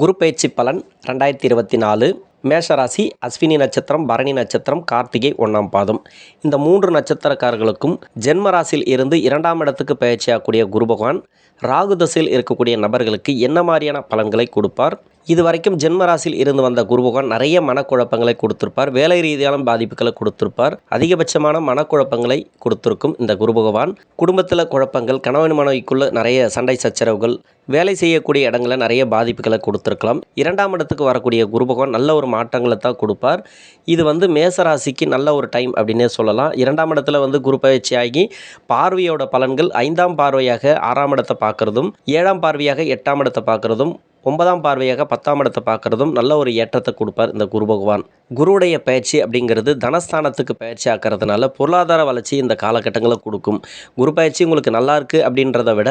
குரு பயிற்சி பலன் ரெண்டாயிரத்தி இருபத்தி நாலு. மேஷராசி அஸ்வினி நட்சத்திரம் பரணி நட்சத்திரம் கார்த்திகை ஒன்றாம் பாதம். இந்த மூன்று நட்சத்திரக்காரர்களுக்கும் ஜென்மராசியில் இருந்து இரண்டாம் இடத்துக்கு பயிற்சியாகக்கூடிய குரு பகவான் ராகு தசையில் இருக்கக்கூடிய நபர்களுக்கு என்ன மாதிரியான பலன்களை கொடுப்பார்? இது வரைக்கும் ஜென்ம ராசியில் இருந்து வந்த குருபகவான் நிறைய மனக்குழப்பங்களை கொடுத்திருப்பார். வேலை ரீதியான பாதிப்புகளை கொடுத்திருப்பார். அதிகபட்சமான மனக்குழப்பங்களை கொடுத்திருக்கும் இந்த குருபகவான். குடும்பத்தில் குழப்பங்கள் கணவன் மனைவிக்குள்ள நிறைய சண்டை சச்சரவுகள் வேலை செய்யக்கூடிய இடங்களில் நிறைய பாதிப்புகளை கொடுத்துருக்கலாம். இரண்டாம் இடத்துக்கு வரக்கூடிய குருபகவான் நல்ல ஒரு மாற்றங்களை தான் கொடுப்பார். இது வந்து மேசராசிக்கு நல்ல ஒரு டைம் அப்படின்னே சொல்லலாம். இரண்டாம் இடத்துல வந்து குரு பயிற்சி ஆகி பார்வையோட பலன்கள் ஐந்தாம் பார்வையாக ஆறாம் இடத்தை பார்க்குறதும் ஏழாம் பார்வையாக எட்டாம் இடத்தை பார்க்குறதும் ஒன்பதாம் பார்வையாக பத்தாம் இடத்தை பார்க்குறதும் நல்ல ஒரு ஏற்றத்தை கொடுப்பார் இந்த குரு பகவான். குருவுடைய பயிற்சி அப்படிங்கிறது தனஸ்தானத்துக்கு பயிற்சி ஆக்கிறதுனால பொருளாதார வளர்ச்சி இந்த காலகட்டங்களை கொடுக்கும். குரு பயிற்சி உங்களுக்கு நல்லா இருக்குது அப்படின்றத விட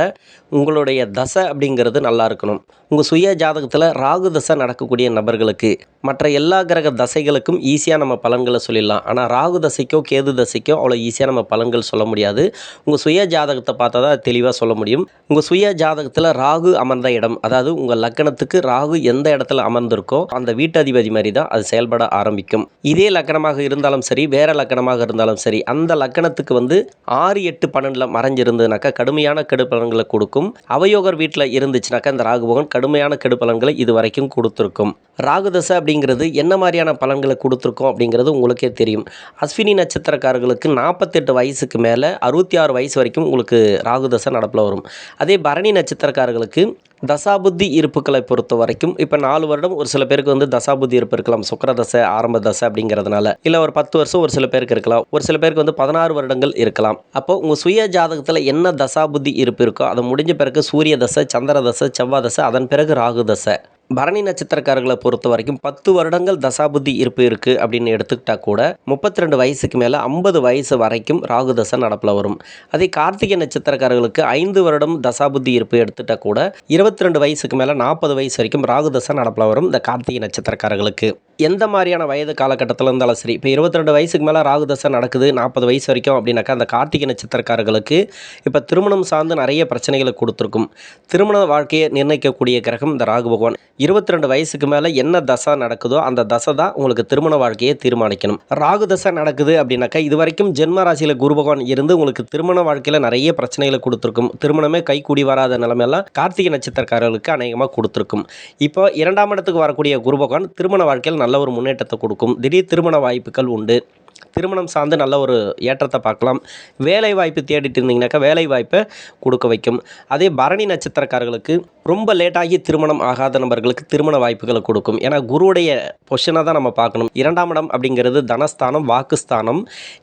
உங்களுடைய தசை அப்படிங்கிறது நல்லா இருக்கணும். உங்கள் சுய ஜாதகத்தில் ராகு தசை நடக்கக்கூடிய நபர்களுக்கு மற்ற எல்லா கிரக தசைகளுக்கும் ஈஸியாக நம்ம பலன்களை சொல்லிடலாம். ஆனால் ராகு தசைக்கோ கேது தசைக்கோ அவ்வளோ ஈஸியாக நம்ம பலன்கள் சொல்ல முடியாது. உங்கள் சுய ஜாதகத்தை பார்த்தா தான் தெளிவாக சொல்ல முடியும். உங்கள் சுய ஜாதகத்தில் ராகு அமர்ந்த இடம் அதாவது உங்கள் லக்கணத்துக்கு ராகு எந்த இடத்துல அமர்ந்திருக்கோ அந்த வீட்டதிபதி மாதிரி தான் அது செயல்பட ஆரம்பிக்கும். இதே லக்கணமாக இருந்தாலும் சரி வேற லக்கணமாக இருந்தாலும் சரி அந்த லக்கணத்துக்கு வந்து ஆறு எட்டு பன்னெண்டில் மறைஞ்சிருந்ததுனாக்கா கடுமையான கெடு பலன்களை கொடுக்கும். அவயோகர் வீட்டில் இருந்துச்சுனாக்கா இந்த ராகுபோகன் கடுமையான கெடு பலன்களை இது வரைக்கும் கொடுத்துருக்கும். ராகுதசை அப்படிங்கிறது என்ன மாதிரியான பலன்களை கொடுத்துருக்கோம் அப்படிங்கிறது உங்களுக்கே தெரியும். அஸ்வினி நட்சத்திரக்காரர்களுக்கு நாற்பத்தெட்டு வயசுக்கு மேலே அறுபத்தி ஆறு வயசு வரைக்கும் உங்களுக்கு ராகுதசை நடப்பில் வரும். அதே பரணி நட்சத்திரக்காரர்களுக்கு தசாபுத்தி இருப்புகளை பொறுத்த வரைக்கும் இப்போ நாலு வருடம் ஒரு சில பேருக்கு வந்து தசாபுத்தி இருப்பு இருக்கலாம் சுக்கர தசை ஆரம்ப தசை அப்படிங்கிறதுனால. இல்லை ஒரு பத்து வருஷம் ஒரு சில பேருக்கு இருக்கலாம். ஒரு சில பேருக்கு வந்து பதினாறு வருடங்கள் இருக்கலாம். அப்போ உங்கள் சுய ஜாதகத்தில் என்ன தசாபுத்தி இருப்பு இருக்கோ அது முடிஞ்ச பிறகு சூரிய தசை சந்திர தசை செவ்வாய் தசை அதன் பிறகு ராகு தசை. பரணி நட்சத்திரக்காரர்களை பொறுத்த வரைக்கும் பத்து வருடங்கள் தசாபுத்தி இருப்பு இருக்குது அப்படின்னு எடுத்துக்கிட்டா கூட முப்பத்தி ரெண்டு வயசுக்கு மேலே ஐம்பது வயசு வரைக்கும் ராகு தசை நடப்பில் வரும். அதே கார்த்திகை நட்சத்திரக்காரர்களுக்கு ஐந்து வருடம் தசாபுத்தி இருப்பு எடுத்துட்டா கூட இருபத்தி ரெண்டு வயசுக்கு மேலே நாற்பது வயசு வரைக்கும் ராகு தசை நடப்பில் வரும் இந்த கார்த்திகை நட்சத்திரக்காரர்களுக்கு. எந்த மாதிரியான வயது காலகட்டத்தில் இருந்தாலும் சரி இப்போ இருபத்தி ரெண்டு வயசுக்கு மேலே ராகு தசை நடக்குது நாற்பது வயசு வரைக்கும் அப்படின்னாக்கா அந்த கார்த்திகை நட்சத்திரக்காரர்களுக்கு இப்போ திருமணம் சார்ந்து நிறைய பிரச்சனைகளை கொடுத்துருக்கும். திருமண வாழ்க்கையை நிர்ணயிக்கக்கூடிய கிரகம் இந்த ராகு பகவான். இருபத்தி ரெண்டு வயசுக்கு மேலே என்ன தசை நடக்குதோ அந்த தசை தான் உங்களுக்கு திருமண வாழ்க்கையை தீர்மானிக்கணும். ராகு தசை நடக்குது அப்படின்னாக்கா இது வரைக்கும் ஜென்ம ராசியில் குரு பகவான் இருந்து உங்களுக்கு திருமண வாழ்க்கையில் நிறைய பிரச்சனைகளை கொடுத்துருக்கும். திருமணமே கை கூடி வராத நிலைமையெல்லாம் கார்த்திகை நட்சத்திரக்காரர்களுக்கு அநேகமாக கொடுத்துருக்கும். இப்போ இரண்டாம் இடத்துக்கு வரக்கூடிய குரு பகவான் திருமண வாழ்க்கையில் நல்ல ஒரு முன்னேற்றத்தை கொடுக்கும். திடீர் திருமண வாய்ப்புகள் உண்டு. திருமணம் சார்ந்து நல்ல ஒரு ஏற்றத்தை பார்க்கலாம். வேலை வாய்ப்பு தேடிட்டு இருந்தீங்கன்னாக்கா வேலை வாய்ப்பை கொடுக்க வைக்கும். அதே பரணி நட்சத்திரக்காரர்களுக்கு ரொம்ப லேட்டாகி திருமணம் ஆகாத நபர்களுக்கு திருமண வாய்ப்புகளை கொடுக்கும். ஏன்னா குருவுடைய பொஷனை தான் நம்ம பார்க்கணும். இரண்டாம் இடம் அப்படிங்கிறது தனஸ்தானம் வாக்குஸ்தானம்.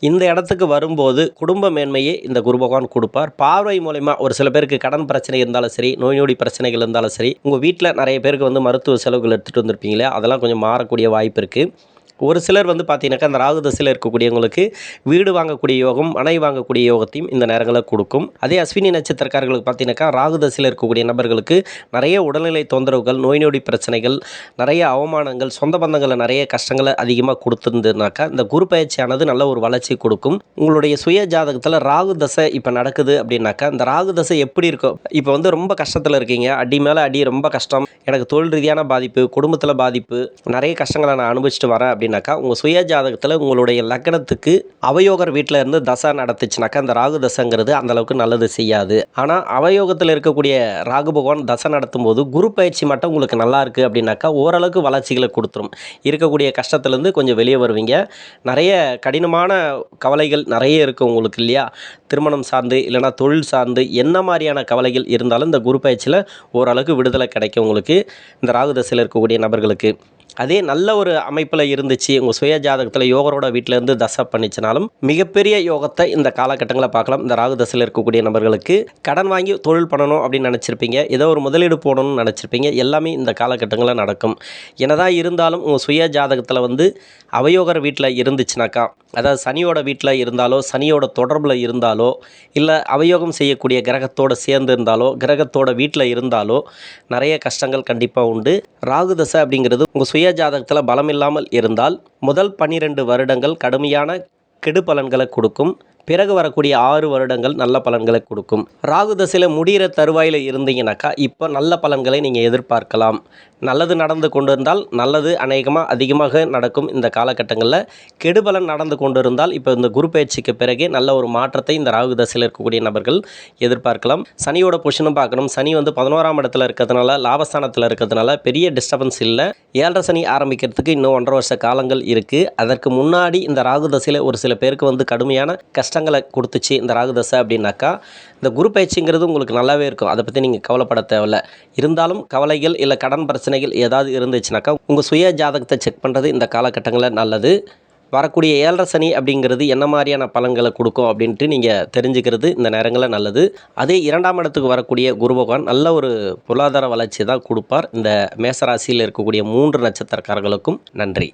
இந்த இடத்துக்கு வரும்போது குடும்ப மேன்மையை இந்த குரு பகவான் கொடுப்பார். பார்வை மூலயமா ஒரு சில பேருக்கு கடன் பிரச்சனை இருந்தாலும் சரி நோய் நொடி பிரச்சனைகள் இருந்தாலும் சரி உங்கள் வீட்டில் நிறைய பேருக்கு வந்து மருத்துவ செலவுகள் எடுத்துகிட்டு வந்திருப்பீங்களே அதெல்லாம் கொஞ்சம் மாறக்கூடிய வாய்ப்பு இருக்குது ஒரு சிலர் வந்து பார்த்தீங்கன்னாக்கா அந்த ராகு தசையில் இருக்கக்கூடியவங்களுக்கு வீடு வாங்கக்கூடிய யோகம் மனை வாங்கக்கூடிய யோகத்தையும் இந்த நேரங்களில் கொடுக்கும். அதே அஸ்வினி நட்சத்திரக்காரர்களுக்கு பார்த்தீங்கன்னாக்கா ராகு தசையில் இருக்கக்கூடிய நபர்களுக்கு நிறைய உடல்நிலை தொந்தரவுகள் நோய் நொடி பிரச்சனைகள் நிறைய அவமானங்கள் சொந்த பந்தங்களில் நிறைய கஷ்டங்களை அதிகமாக கொடுத்துருந்ததுனாக்கா இந்த குரு பயிற்சியானது நல்ல ஒரு வளர்ச்சி கொடுக்கும். உங்களுடைய சுய ஜாதகத்தில் ராகு தசை இப்போ நடக்குது அப்படின்னாக்கா இந்த ராகு தசை எப்படி இருக்கும் இப்போ வந்து ரொம்ப கஷ்டத்தில் இருக்கீங்க அடி மேலே அடி ரொம்ப கஷ்டம் எனக்கு தொழில் ரீதியான பாதிப்பு குடும்பத்தில் பாதிப்பு நிறைய கஷ்டங்களை நான் அனுபவிச்சுட்டு வரேன் அப்படின்னாக்கா உங்கள் சுய ஜாதகத்தில் உங்களுடைய லக்னத்துக்கு அவயோகர் வீட்டில் இருந்து தசை நடத்துச்சுனாக்கா அந்த ராகு தசைங்கிறது அந்த அளவுக்கு நல்லது செய்யாது. ஆனால் அவயோகத்தில் இருக்கக்கூடிய ராகு பகவான் தசை நடத்தும் போது குரு பயிற்சி மட்டும் உங்களுக்கு நல்லா இருக்குது அப்படின்னாக்கா ஓரளவுக்கு வளர்ச்சிகளை கொடுத்துரும். இருக்கக்கூடிய கஷ்டத்துலேருந்து கொஞ்சம் வெளியே வருவீங்க. நிறைய கடினமான கவலைகள் நிறைய இருக்குது உங்களுக்கு இல்லையா? திருமணம் சார்ந்து இல்லைனா தொழில் சார்ந்து என்ன மாதிரியான கவலைகள் இருந்தாலும் இந்த குரு பயிற்சியில் ஓரளவுக்கு விடுதலை கிடைக்கும் உங்களுக்கு. இந்த ராகு தசையில் இருக்கக்கூடிய நபர்களுக்கு. அதே நல்ல ஒரு அமைப்பில் இருந்துச்சு. உங்கள் சுய ஜாதகத்தில் யோகரோட வீட்டிலேருந்து தசை பண்ணிச்சுனாலும் மிகப்பெரிய யோகத்தை இந்த காலகட்டங்களை பார்க்கலாம். இந்த ராகு தசையில் இருக்கக்கூடிய நபர்களுக்கு கடன் வாங்கி தொழில் பண்ணணும் அப்படின்னு நினச்சிருப்பீங்க. ஏதோ ஒரு முதலீடு போடணும்னு நினச்சிருப்பீங்க. எல்லாமே இந்த காலகட்டங்களில் நடக்கும். என்னதான் இருந்தாலும் உங்கள் சுய ஜாதகத்தில் வந்து அவயோகர் வீட்டில் இருந்துச்சுனாக்கா அதாவது சனியோட வீட்டில் இருந்தாலோ சனியோட தொடர்பில் இருந்தாலோ இல்லை அவயோகம் செய்யக்கூடிய கிரகத்தோடு சேர்ந்து இருந்தாலோ கிரகத்தோட வீட்டில் இருந்தாலோ நிறைய கஷ்டங்கள் கண்டிப்பாக உண்டு. ராகு தசை அப்படிங்கிறது உங்கள் சுய ஜாதகத்தில் பலம் இல்லாமல் இருந்தால் முதல் பன்னிரெண்டு வருடங்கள் கடுமையான கெடு பலன்களை கொடுக்கும். பிறகு வரக்கூடிய ஆறு வருடங்கள் நல்ல பலன்களை கொடுக்கும். ராகு தசையில் முடிகிற தருவாயில் இருந்தீங்கன்னாக்கா இப்போ நல்ல பலன்களை நீங்கள் எதிர்பார்க்கலாம். நல்லது நடந்து கொண்டு இருந்தால் நல்லது அநேகமாக அதிகமாக நடக்கும் இந்த காலகட்டங்களில். கெடுபலன் நடந்து கொண்டு இருந்தால் இப்போ இந்த குரு பயிற்சிக்கு பிறகே நல்ல ஒரு மாற்றத்தை இந்த ராகு தசையில் இருக்கக்கூடிய நபர்கள் எதிர்பார்க்கலாம். சனியோட பொஷனும் பார்க்கணும். சனி வந்து பதினோராம் இடத்துல இருக்கிறதுனால லாபஸ்தானத்தில் இருக்கிறதுனால பெரிய டிஸ்டர்பன்ஸ் இல்லை. ஏழரை சனி ஆரம்பிக்கிறதுக்கு இன்னும் ஒன்றரை வருஷ காலங்கள் இருக்குது அதற்கு முன்னாடி இந்த ராகு தசையில் ஒரு சில பேருக்கு வந்து கடுமையான கஷ்டங்களை கொடுத்துச்சு இந்த ராகு தசை அப்படின்னாக்கா இந்த குரு பயிற்சிங்கிறது உங்களுக்கு நல்லாவே இருக்கும். அதை பற்றி நீங்கள் கவலைப்பட தேவையில்ல. இருந்தாலும் கவலைகள் இல்லை கடன் பிரச்சனைகள் ஏதாவது இருந்துச்சுனாக்கா உங்கள் சுய ஜாதகத்தை செக் பண்ணுறது இந்த காலகட்டங்களில் நல்லது. வரக்கூடிய ஏழரை சனி அப்படிங்கிறது என்ன மாதிரியான பலன்களை கொடுக்கும் அப்படின்ட்டு நீங்கள் தெரிஞ்சுக்கிறது இந்த நேரங்களில் நல்லது. அதே இரண்டாம் இடத்துக்கு வரக்கூடிய குரு பகவான் நல்ல ஒரு பொருளாதார வளர்ச்சி தான் கொடுப்பார். இந்த மேசராசியில் இருக்கக்கூடிய மூன்று நட்சத்திரக்காரர்களுக்கும் நன்றி.